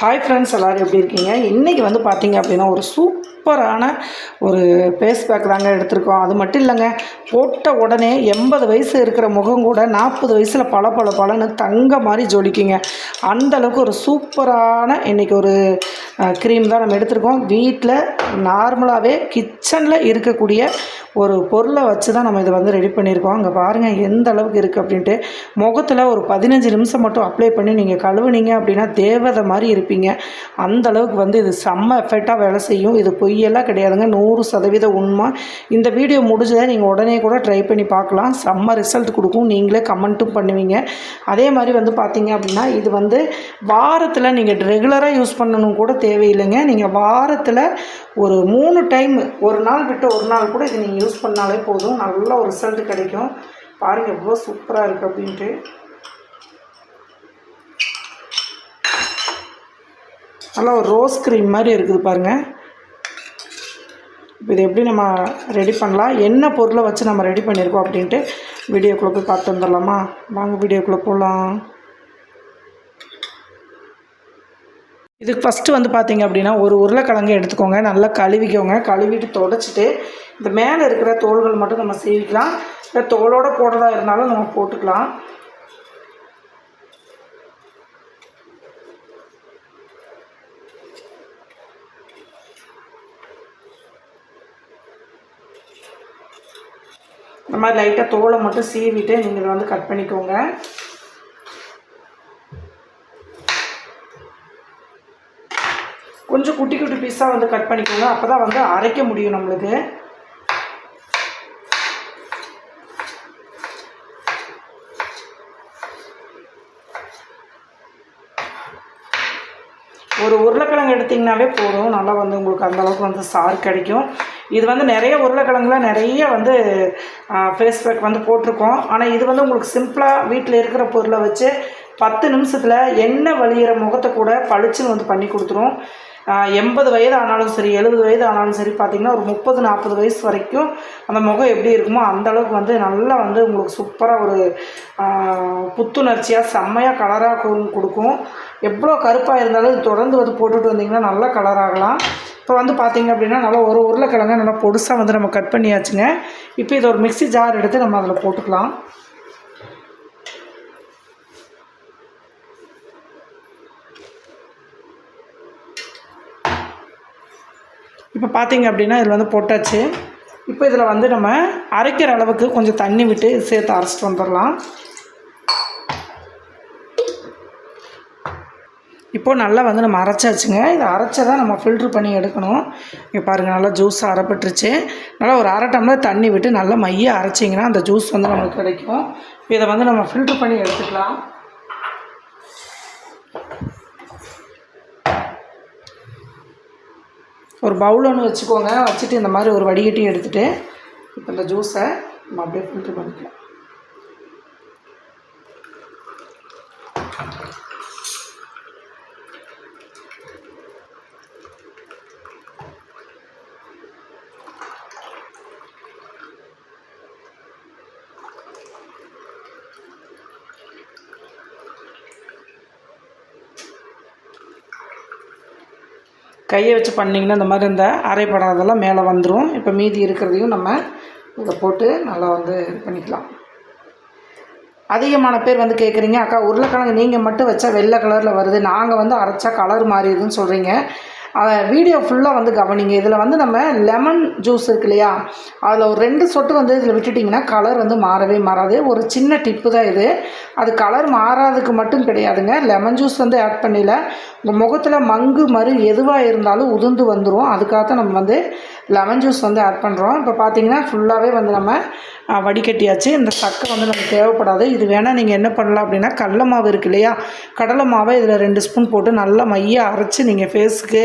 Hi friends எல்லோரும் எப்படி இருக்கீங்க? இன்றைக்கி வந்து பார்த்தீங்க அப்படின்னா ஒரு சூப்பரான ஒரு ஃபேஸ் பேக் தாங்க எடுத்திருக்கோம். அது மட்டும் இல்லைங்க போட்ட உடனே எண்பது வயசு இருக்கிற முகம் கூட நாற்பது வயசில் பல பல பலன்னு தங்க மாதிரி ஜொலிக்குங்க. அந்தளவுக்கு ஒரு சூப்பரான இன்றைக்கி ஒரு க்ரீம் தான் நம்ம எடுத்திருக்கோம். வீட்டில் நார்மலாகவே கிச்சனில் இருக்கக்கூடிய ஒரு பொருளை வச்சு தான் நம்ம இதை வந்து ரெடி பண்ணியிருக்கோம். அங்கே பாருங்கள் எந்த அளவுக்கு இருக்குது அப்படின்ட்டு. முகத்தில் ஒரு பதினஞ்சு நிமிஷம் மட்டும் அப்ளை பண்ணி நீங்கள் கழுவுனீங்க அப்படின்னா தேவதை மாதிரி இருப்பீங்க. அந்த அளவுக்கு வந்து இது செம்ம எஃபெக்டாக வேலை செய்யும். இது பொய்யெல்லாம் கிடையாதுங்க. நூறு சதவீத உண்மை. இந்த வீடியோ முடிஞ்சதை நீங்கள் உடனே கூட ட்ரை பண்ணி பார்க்கலாம். செம்ம ரிசல்ட் கொடுக்கும். நீங்களே கமெண்ட்டும் பண்ணுவீங்க. அதே மாதிரி வந்து பார்த்தீங்க அப்படின்னா இது வந்து வாரத்தில் நீங்கள் ரெகுலராக யூஸ் பண்ணணும் கூட தேவையில்லைங்க. நீங்கள் வாரத்தில் ஒரு மூணு டைம் ஒரு நாள் விட்டு ஒரு நாள் கூட இது நீங்கள் யூஸ் பண்ணாலே போதும். நல்ல ஒரு ரிசல்ட் கிடைக்கும். பாருங்கள் எவ்வளோ சூப்பராக இருக்குது அப்படின்ட்டு. நல்லா ஒரு ரோஸ் க்ரீம் மாதிரி இருக்குது பாருங்கள் இப்போ இது எப்படி நம்ம ரெடி பண்ணலாம்? என்ன பொருளை வச்சு நம்ம ரெடி பண்ணியிருக்கோம் அப்படின்ட்டு வீடியோக்குள்ளே போய் பார்த்து வந்துடலாமா? வாங்க வீடியோக்குள்ளே போகலாம். இதுக்கு ஃபஸ்ட்டு வந்து பார்த்தீங்க அப்படின்னா ஒரு உருளைக்கிழங்கு எடுத்துக்கோங்க. நல்லா கழுவிக்கோங்க. கழுவிட்டு தொடச்சிட்டு இந்த மேலே இருக்கிற தோள்கள் மட்டும் நம்ம சீவிக்கலாம் இல்லை தோலோடு போடுறதா இருந்தாலும் நம்ம போட்டுக்கலாம். இந்த மாதிரி லைட்டாக தோலை மட்டும் சீவிட்டு நீங்கள் இதை வந்து கட் பண்ணிக்கோங்க. கொஞ்சம் குட்டி குட்டி பீஸாக வந்து கட் பண்ணிக்கோங்க. அப்போ தான் வந்து அரைக்க முடியும் நம்மளுக்கு. ஒரு உருளைக்கிழங்கு எடுத்திங்கனாவே போதும். நல்லா வந்து உங்களுக்கு அந்தளவுக்கு வந்து சாறு கிடைக்கும். இது வந்து நிறைய உருளைக்கிழங்குல நிறைய வந்து ஃபேஸ் பேக் வந்து போட்டிருக்கோம். ஆனால் இது வந்து உங்களுக்கு சிம்பிளாக வீட்டில் இருக்கிற பொருளை வச்சு பத்து நிமிஷத்தில் எண்ணெய் வழியிற முகத்தை கூட பளிச்சுன்னு வந்து பண்ணி கொடுத்துரும். எண்பது வயது ஆனாலும் சரி எழுபது வயது ஆனாலும் சரி பார்த்திங்கன்னா ஒரு முப்பது நாற்பது வயசு வரைக்கும் அந்த முகம் எப்படி இருக்குமோ அந்தளவுக்கு வந்து நல்லா வந்து உங்களுக்கு சூப்பராக ஒரு புத்துணர்ச்சியாக செம்மையாக கலராக கொடுக்கும். எவ்வளோ கருப்பாக இருந்தாலும் தொடர்ந்து வந்து போட்டுட்டு வந்திங்கன்னா நல்லா கலராகலாம் இப்போ வந்து பார்த்திங்க அப்படின்னா நல்லா ஒரு உருளைக்கிழங்க நல்லா பொடுசாக வந்து நம்ம கட் பண்ணியாச்சுங்க. இப்போ இதை ஒரு மிக்சி ஜார் எடுத்து நம்ம அதில் போட்டுக்கலாம். இப்போ பார்த்தீங்க அப்படின்னா இதில் வந்து போட்டாச்சு. இப்போ இதில் வந்து நம்ம அரைக்கிற அளவுக்கு கொஞ்சம் தண்ணி விட்டு சேர்த்து அரைச்சிட்டு வந்துடலாம். இப்போது நல்லா வந்து நம்ம அரைச்சாச்சுங்க. இதை அரைச்சதான் நம்ம ஃபில்ட்ரு பண்ணி எடுக்கணும். இங்கே பாருங்கள் நல்லா ஜூஸ் அரைப்பட்டுருச்சு. நல்லா ஒரு அரை டம்ளர் தண்ணி விட்டு நல்லா மைய அரைச்சிங்கன்னா அந்த ஜூஸ் வந்து நமக்கு கிடைக்கும். இதை வந்து நம்ம ஃபில்ட்ரு பண்ணி எடுத்துக்கலாம். ஒரு பவுல் ஒன்று வச்சுக்கோங்க. வச்சுட்டு இந்த மாதிரி ஒரு வடிகட்டி எடுத்துகிட்டு இப்போ இந்த ஜூஸை நம்ம அப்படியே ஃபில்ட்ரு பண்ணிக்கலாம். கையை வச்சு பண்ணிங்கன்னா இந்த மாதிரி இந்த அரைப்படாதெல்லாம் மேலே வந்துடும் இப்போ மீதி இருக்கிறதையும் நம்ம இதை போட்டு நல்லா வந்து இது பண்ணிக்கலாம். அதிகமான பேர் வந்து கேட்குறீங்க அக்கா உருளைக்கிழங்கு நீங்கள் மட்டும் வச்சா வெள்ளை கலரில் வருது. நாங்கள் வந்து அரைச்சா கலர் மாறிடுதுன்னு சொல்கிறீங்க வீடியோ ஃபுல்லாக வந்து கவனிங்க. இதில் வந்து நம்ம லெமன் ஜூஸ் இருக்கு இல்லையா? அதில் ஒரு ரெண்டு சொட்டு வந்து இதில் விட்டுட்டிங்கன்னா கலர் வந்து மாறவே மாறாது. ஒரு சின்ன டிப்பு தான் இது. அது கலர் மாறாததுக்கு மட்டும் கிடையாதுங்க. லெமன் ஜூஸ் வந்து ஆட் பண்ணல. உங்கள் முகத்தில் மங்கு மறு எதுவாக இருந்தாலும் உதிர்ந்து வந்துடும் அதுக்காக தான் நம்ம வந்து லெமன் ஜூஸ் வந்து ஆட் பண்ணுறோம் இப்போ பார்த்தீங்கன்னா ஃபுல்லாகவே வந்து நம்ம வடிகட்டியாச்சு. இந்த சக்கை வந்து நமக்கு தேவைப்படாது. இது வேணால் நீங்கள் என்ன பண்ணலாம் அப்படின்னா கடல மாவு இருக்கு இல்லையா? கடலை மாவை இதில் ரெண்டு ஸ்பூன் போட்டு நல்லா மைய அரைச்சி நீங்கள் ஃபேஸுக்கு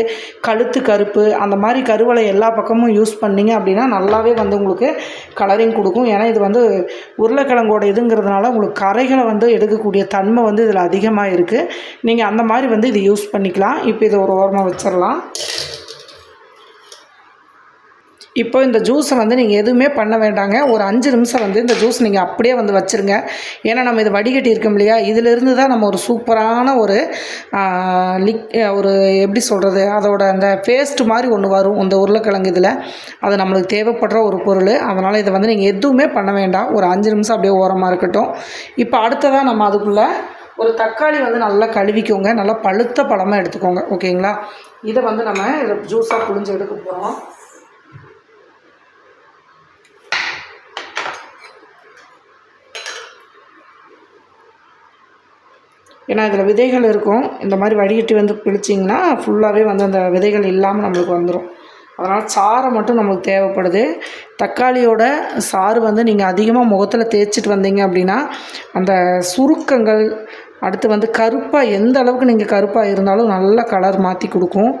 கழுத்து கருப்பு அந்த மாதிரி கருவலை எல்லா பக்கமும் யூஸ் பண்ணிங்க அப்படின்னா நல்லாவே வந்து உங்களுக்கு கலரிங் கொடுக்கும். ஏன்னா இது வந்து உருளைக்கிழங்கோட இதுங்கிறதுனால உங்களுக்கு கரைகளை வந்து எடுக்கக்கூடிய தன்மை வந்து இதில் அதிகமாக இருக்குது நீங்கள் அந்த மாதிரி வந்து இது யூஸ் பண்ணிக்கலாம். இப்போ இதை ஒரு ஓரமாக வச்சிடலாம். இப்போ இந்த ஜூஸை வந்து நீங்கள் எதுவுமே பண்ண வேண்டாங்க. ஒரு அஞ்சு நிமிஷம் வந்து இந்த ஜூஸ் நீங்கள் அப்படியே வந்து வச்சுருங்க. ஏன்னா நம்ம இது வடிகட்டி இருக்கோம் இல்லையா? இதிலிருந்து தான் நம்ம ஒரு சூப்பரான ஒரு லிக் ஒரு எப்படி சொல்கிறது அதோட அந்த பேஸ்ட் மாதிரி ஒன்று வரும். இந்த உருளைக்கிழங்கு இதில். அது நம்மளுக்கு தேவைப்படுற ஒரு பொருள். அதனால் இதை வந்து நீங்கள் எதுவுமே பண்ண வேண்டாம். ஒரு அஞ்சு நிமிஷம் அப்படியே ஓரமாக இருக்கட்டும். இப்போ அடுத்ததாக நம்ம அதுக்குள்ளே ஒரு தக்காளி வந்து நல்லா கழுவிக்கோங்க. நல்லா பழுத்த பழமாக எடுத்துக்கோங்க. ஓகேங்களா? இதை வந்து நம்ம இதை ஜூஸாக புழிஞ்சு எடுக்க போகிறோம் ஏன்னா இதில் விதைகள் இருக்கும். இந்த மாதிரி வடிகட்டி வந்து பிடிச்சிங்கன்னா ஃபுல்லாகவே வந்து அந்த விதைகள் இல்லாமல் நம்மளுக்கு வந்துடும் அதனால் சாறை மட்டும் நம்மளுக்கு தேவைப்படுது. தக்காளியோட சாறு வந்து நீங்கள் அதிகமாக முகத்தில் தேய்ச்சிட்டு வந்தீங்க அப்படின்னா அந்த சுருக்கங்கள் அடுத்து வந்து கருப்பாக எந்த அளவுக்கு நீங்கள் கருப்பாக இருந்தாலும் நல்ல கலர் மாற்றி கொடுக்கும்.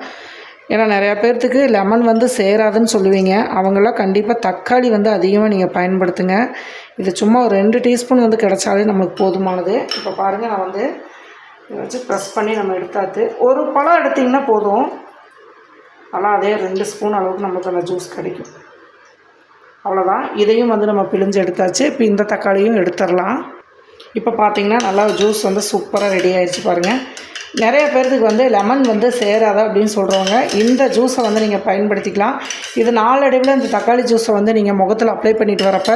ஏன்னா நிறையா பேர்த்துக்கு லெமன் வந்து சேராதுன்னு சொல்லுவீங்க. அவங்களாம் கண்டிப்பாக தக்காளி வந்து அதிகமாக நீங்கள் பயன்படுத்துங்க. இது சும்மா ஒரு ரெண்டு டீஸ்பூன் வந்து கிடைச்சாலே நமக்கு போதுமானது. இப்போ பாருங்கள் நான் வந்து இதை வச்சு ப்ரெஸ் பண்ணி நம்ம எடுத்தாத்து ஒரு பழம் எடுத்திங்கன்னா போதும். ஆனால் அதே ரெண்டு ஸ்பூன் அளவுக்கு நமக்கு அந்த ஜூஸ் கிடைக்கும். அவ்வளோதான் இதையும் வந்து நம்ம பிழிஞ்சு எடுத்தாச்சு. இப்போ இந்த தக்காளியும் எடுத்துடலாம். இப்போ பார்த்திங்கன்னா நல்லா ஜூஸ் வந்து சூப்பராக ரெடி ஆகிடுச்சு பாருங்கள் நிறைய பேர்த்துக்கு வந்து லெமன் வந்து சேராது அப்படின்னு சொல்கிறவங்க இந்த ஜூஸை வந்து நீங்கள் பயன்படுத்திக்கலாம். இது நாளடைவில் இந்த தக்காளி ஜூஸை வந்து நீங்கள் முகத்தில் அப்ளை பண்ணிட்டு வரப்ப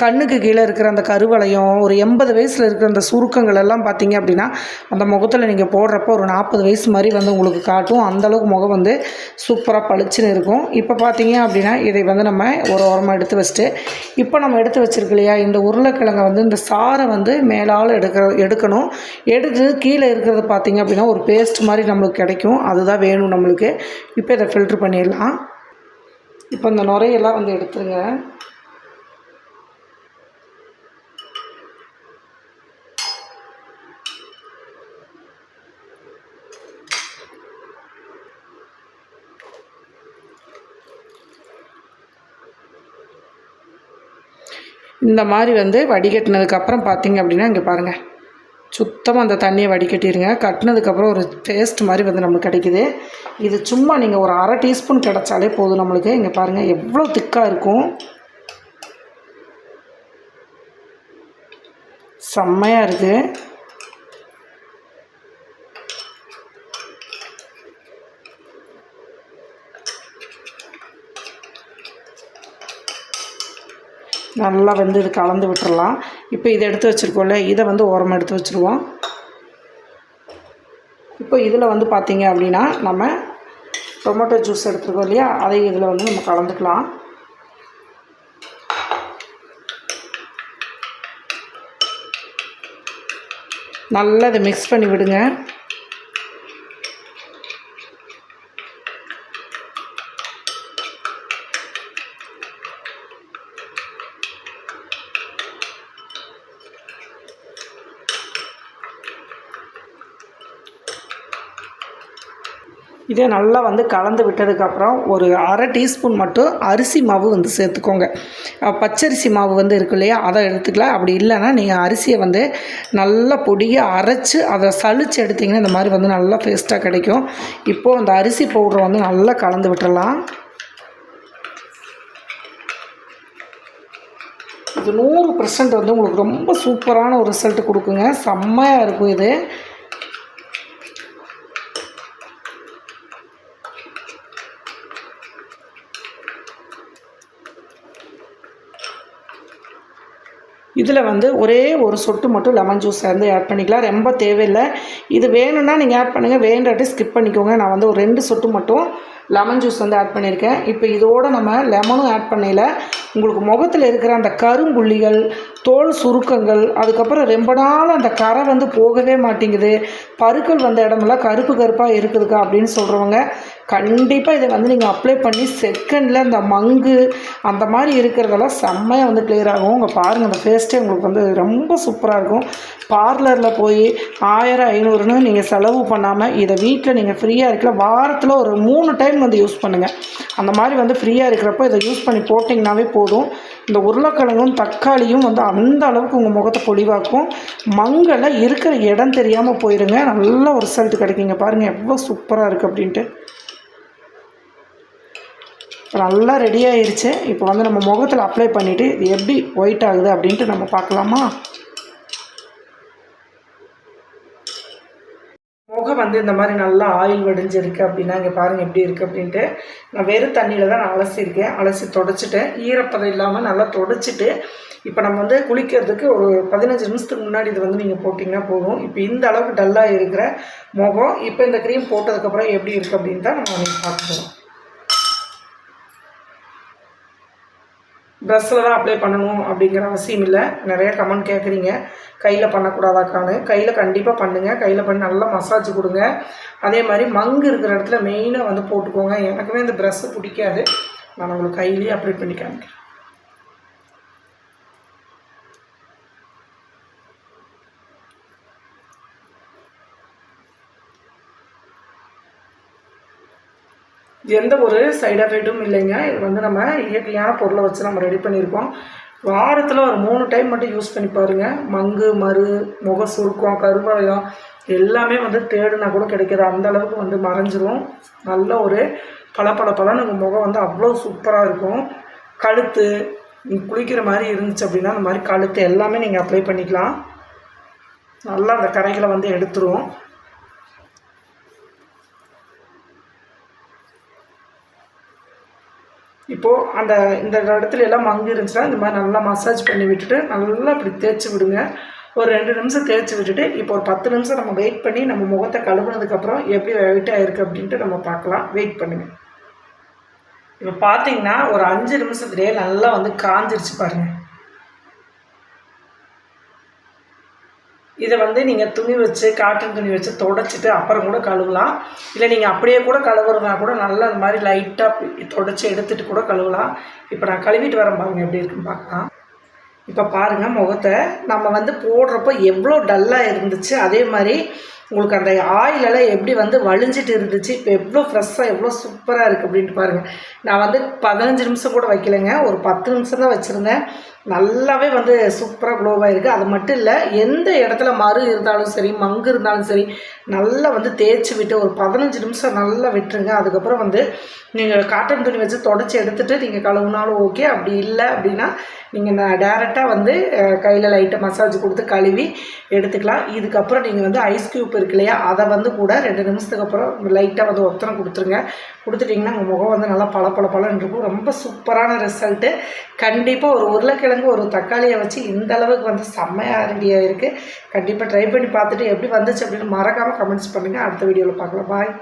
கண்ணுக்கு கீழே இருக்கிற அந்த கருவளையம் ஒரு எண்பது வயசில் இருக்கிற அந்த சுருக்கங்கள் எல்லாம் பார்த்தீங்க அப்படின்னா அந்த முகத்தில் நீங்கள் போடுறப்ப ஒரு நாற்பது வயசு மாதிரி வந்து உங்களுக்கு காட்டும். அந்தளவுக்கு முகம் வந்து சூப்பராக பளிச்சுன்னு இருக்கும். இப்போ பார்த்தீங்க அப்படின்னா இதை வந்து நம்ம ஒரு ஓரமாக எடுத்து வச்சுட்டு இப்போ நம்ம எடுத்து வச்சுருக்கு இல்லையா இந்த உருளைக்கிழங்கை வந்து இந்த சாறை வந்து மேலால் எடுக்க எடுக்கணும். எடுத்து கீழே இருக்கிறது பார்த்தீங்க அப்படின்னா ஒரு பேஸ்ட் மாதிரி நம்மளுக்கு கிடைக்கும். அதுதான் வேணும் நம்மளுக்கு. இப்போ இதை ஃபில்ட்ரு பண்ணிடலாம். இப்போ இந்த நுரையெல்லாம் வந்து எடுத்துருங்க. இந்த மாதிரி வந்து வடிகட்டினதுக்கப்புறம் பார்த்தீங்க அப்படின்னா இங்கே பாருங்கள் சுத்தமாக அந்த தண்ணியை வடிகட்டிடுங்க கட்டினதுக்கப்புறம் ஒரு பேஸ்ட் மாதிரி வந்து நம்மளுக்கு கிடைக்குது. இது சும்மா நீங்கள் ஒரு அரை டீஸ்பூன் கிடச்சாலே போதும் நம்மளுக்கு. இங்கே பாருங்கள் எவ்வளோ திக்காக இருக்கும். செம்மையாக இருக்குது நல்லா வந்து இது கலந்து விட்டுறலாம். இப்போ இதை எடுத்து வச்சுருக்கோம்ல இதை வந்து ஓரமாக எடுத்து வச்சுருவோம். இப்போ இதில் வந்து பார்த்தீங்க அப்படின்னா நம்ம டொமேட்டோ ஜூஸ் எடுத்துருக்கோம் இல்லையா? அதை இதில் வந்து நம்ம கலந்துக்கலாம். நல்லா இதை மிக்ஸ் பண்ணி விடுங்க. இதே நல்லா வந்து கலந்து விட்டதுக்கப்புறம் ஒரு அரை டீஸ்பூன் மட்டும் அரிசி மாவு வந்து சேர்த்துக்கோங்க. பச்சரிசி மாவு வந்து இருக்கு இல்லையா அதை எடுத்துக்கலாம் அப்படி இல்லைன்னா நீங்கள் அரிசியை வந்து நல்லா பொடியாக அரைச்சி அதை சளிச்சு எடுத்திங்கன்னா இந்த மாதிரி வந்து நல்லா டேஸ்ட்டாக கிடைக்கும். இப்போது அந்த அரிசி பவுடரை வந்து நல்லா கலந்து விட்டுடலாம் இது நூறு பர்சன்ட் வந்து உங்களுக்கு ரொம்ப சூப்பரான ஒரு ரிசல்ட் கொடுக்குங்க. செம்மையாக இருக்கும் இது. இதில் வந்து ஒரே ஒரு சொட்டு மட்டும் லெமன் ஜூஸ் வந்து ஆட் பண்ணிக்கலாம். ரொம்ப தேவையில்லை. இது வேணும்னா நீங்கள் ஆட் பண்ணுங்கள் வேண்டாட்டி ஸ்கிப் பண்ணிக்கோங்க. நான் வந்து ஒரு ரெண்டு சொட்டு மட்டும் லெமன் ஜூஸ் வந்து ஆட் பண்ணியிருக்கேன். இப்போ இதோட நம்ம லெமனும் ஆட் பண்ணையில் உங்களுக்கு முகத்தில் இருக்கிற அந்த கரும்புள்ளிகள் தோல் சுருக்கங்கள் அதுக்கப்புறம் ரொம்ப நாள் அந்த கரை வந்து போகவே மாட்டேங்குது. பருக்கள் வந்த இடமெல்லாம் கருப்பு கருப்பாக இருக்குதுக்கா அப்படின்னு சொல்கிறவங்க கண்டிப்பாக இதை வந்து நீங்கள் அப்ளை பண்ணி செகண்டில் இந்த மங்கு அந்த மாதிரி இருக்கிறதெல்லாம் செம்மையாக வந்து கிளியர் ஆகும். உங்கள் பாருங்கள் அந்த ஃபேஸ்ட்டே உங்களுக்கு வந்து ரொம்ப சூப்பராக இருக்கும். பார்லரில் போய் ஆயிரம் ஐநூறுன்னு நீங்கள் செலவு பண்ணாமல் இதை வீட்டில் நீங்கள் ஃப்ரீயாக இருக்கல வாரத்தில் ஒரு மூணு டைம் வந்து யூஸ் பண்ணுங்கள் அந்த மாதிரி வந்து ஃப்ரீயாக இருக்கிறப்போ இதை யூஸ் பண்ணி போட்டிங்கனாவே போதும். இந்த உருளைக்கிழங்கும் தக்காளியும் வந்து அந்த அளவுக்கு உங்கள் முகத்தை பொலிவாக்கும். மங்களை இருக்கிற இடம் தெரியாமல் போயிருங்க. நல்ல ஒரு ரிசல்ட் கிடைக்குங்க. பாருங்கள் எவ்வளோ சூப்பராக இருக்குது அப்படின்ட்டு. நல்லா ரெடி ஆயிடுச்சு இப்போ வந்து நம்ம முகத்தில் அப்ளை பண்ணிவிட்டு இது எப்படி ஒயிட் ஆகுது அப்படின்ட்டு நம்ம பார்க்கலாமா முகம் வந்து இந்த மாதிரி நல்லா ஆயில் வடிஞ்சிருக்கு அப்படின்னா இங்கே பாருங்கள் எப்படி இருக்குது அப்படின்ட்டு நான் வெறும் தண்ணியில் தான் நான் அலசியிருக்கேன். அலசி தொடச்சிட்டேன். ஈரப்பதம் இல்லாமல் நல்லா தொடச்சிட்டு இப்போ நம்ம வந்து குளிக்கிறதுக்கு ஒரு பதினஞ்சு நிமிஷத்துக்கு முன்னாடி இது வந்து நீங்கள் போட்டிங்கன்னா போதும். இப்போ இந்த அளவுக்கு டல்லாக இருக்கிற முகம் இப்போ இந்த க்ரீம் போட்டதுக்கப்புறம் எப்படி இருக்குது அப்படின்னு தான் நம்ம பார்க்கணும் ப்ரெஸ்ஸில் தான் அப்ளை பண்ணணும் அப்படிங்கிற அவசியம் இல்லை. நிறைய கமெண்ட் கேட்குறீங்க கையில் பண்ணக்கூடாதாக்கான்னு. கையில் கண்டிப்பாக பண்ணுங்கள் கையில் பண்ணி நல்லா மசாஜ் கொடுங்க. அதே மாதிரி மங்கு இருக்கிற இடத்துல மெயினாக வந்து போட்டுக்கோங்க. எனக்குமே இந்த ப்ரெஸ்ஸு பிடிக்காது. நான் உங்களுக்கு கையிலேயே அப்ளை பண்ணி காமிக்கிறேன். எந்த ஒரு சைட் எஃபெக்ட்டும் இல்லைங்க. இது வந்து நம்ம இயற்கையான பொருளை வச்சு நம்ம ரெடி பண்ணியிருக்கோம். வாரத்தில் ஒரு மூணு டைம் மட்டும் யூஸ் பண்ணி பாருங்கள் மங்கு மறு முக சுருக்கம் கருவளையம் எல்லாமே வந்து தேடுனா கூட கிடைக்கிது. அந்த அளவுக்கு வந்து மறைஞ்சிரும். நல்ல ஒரு பல பல பலன்னு உங்கள் முகம் வந்து அவ்வளோ சூப்பராக இருக்கும். கழுத்து குளிக்கிற மாதிரி இருந்துச்சு அப்படின்னா அந்த மாதிரி கழுத்து எல்லாமே நீங்கள் அப்ளை பண்ணிக்கலாம். நல்லா அந்த கரைகளை வந்து எடுத்துரும். இப்போது அந்த இந்த இடத்துல எல்லாம் மங்கு இருந்துச்சுன்னா இந்த மாதிரி நல்லா மசாஜ் பண்ணி விட்டுட்டு நல்லா இப்படி தேய்ச்சி விடுங்க. ஒரு ரெண்டு நிமிஷம் தேய்ச்சி விட்டுட்டு இப்போ ஒரு பத்து நிமிஷம் நம்ம வெயிட் பண்ணி நம்ம முகத்தை கழுவுனதுக்கப்புறம் எப்படி வெயிட் ஆகிருக்கு அப்படின்ட்டு நம்ம பார்க்கலாம். வெயிட் பண்ணுங்கள் இப்போ பார்த்தீங்கன்னா ஒரு அஞ்சு நிமிஷத்துலேயே நல்லா வந்து காஞ்சிருச்சு பாருங்கள் இதை வந்து நீங்கள் துணி வச்சு காட்டன் துணி வச்சு தொடச்சிட்டு அப்புறம் கூட கழுவலாம். இல்லை நீங்கள் அப்படியே கூட கழுவுறதுனா கூட நல்லா அந்த மாதிரி லைட்டாக தொடச்சி எடுத்துகிட்டு கூட கழுவலாம். இப்போ நான் கழுவிட்டு வரேன் பாருங்கள் எப்படி இருக்குன்னு பார்க்கலாம். இப்போ பாருங்கள் முகத்தை நம்ம வந்து போடுறப்போ எவ்வளோ டல்லாக இருந்துச்சு. அதே மாதிரி உங்களுக்கு அந்த ஆயிலெல்லாம் எப்படி வந்து வழிஞ்சிட்டு இருந்துச்சு இப்போ எவ்வளோ ஃப்ரெஷ்ஷாக எவ்வளோ சூப்பராக இருக்குது அப்படின்ட்டு பாருங்கள் நான் வந்து பதினஞ்சு நிமிஷம் கூட வைக்கலைங்க ஒரு பத்து நிமிஷம் தான் வச்சுருந்தேன். நல்லாவே வந்து சூப்பராக க்ளோவாக இருக்குது அது மட்டும் இல்லை எந்த இடத்துல மறு இருந்தாலும் சரி மங்கு இருந்தாலும் சரி நல்லா வந்து தேய்ச்சி விட்டு ஒரு பதினஞ்சு நிமிஷம் நல்லா விட்டுருங்க. அதுக்கப்புறம் வந்து நீங்கள் காட்டன் துணி வச்சு தொடச்சி எடுத்துகிட்டு நீங்கள் கழுவுனாலும் ஓகே அப்படி இல்லை அப்படின்னா நீங்கள் நான் டேரெக்டாக வந்து கையில் லைட்டாக மசாஜ் கொடுத்து கழுவி எடுத்துக்கலாம். இதுக்கப்புறம் நீங்கள் வந்து ஐஸ் க்யூப் இருக்கு இல்லையா அதை வந்து கூட ரெண்டு நிமிஷத்துக்கு அப்புறம் லைட்டாக வந்து ஒத்தனை கொடுத்துருங்க. கொடுத்துட்டிங்கன்னா உங்கள் முகம் வந்து நல்லா பல பல பலன்னு இருக்கும் ரொம்ப சூப்பரான ரிசல்ட்டு கண்டிப்பாக ஒரு உருளைக்கிழங்கு ஒரு தக்காளியை வச்சு இந்த அளவுக்கு வந்து செம்மையாக ரெடியாக இருக்குது கண்டிப்பாக ட்ரை பண்ணி பார்த்துட்டு எப்படி வந்துச்சு அப்படின்னு மறக்காமல் கமெண்ட்ஸ் பண்ணுங்கள் அடுத்த வீடியோவில் பார்க்கலாம். பாய்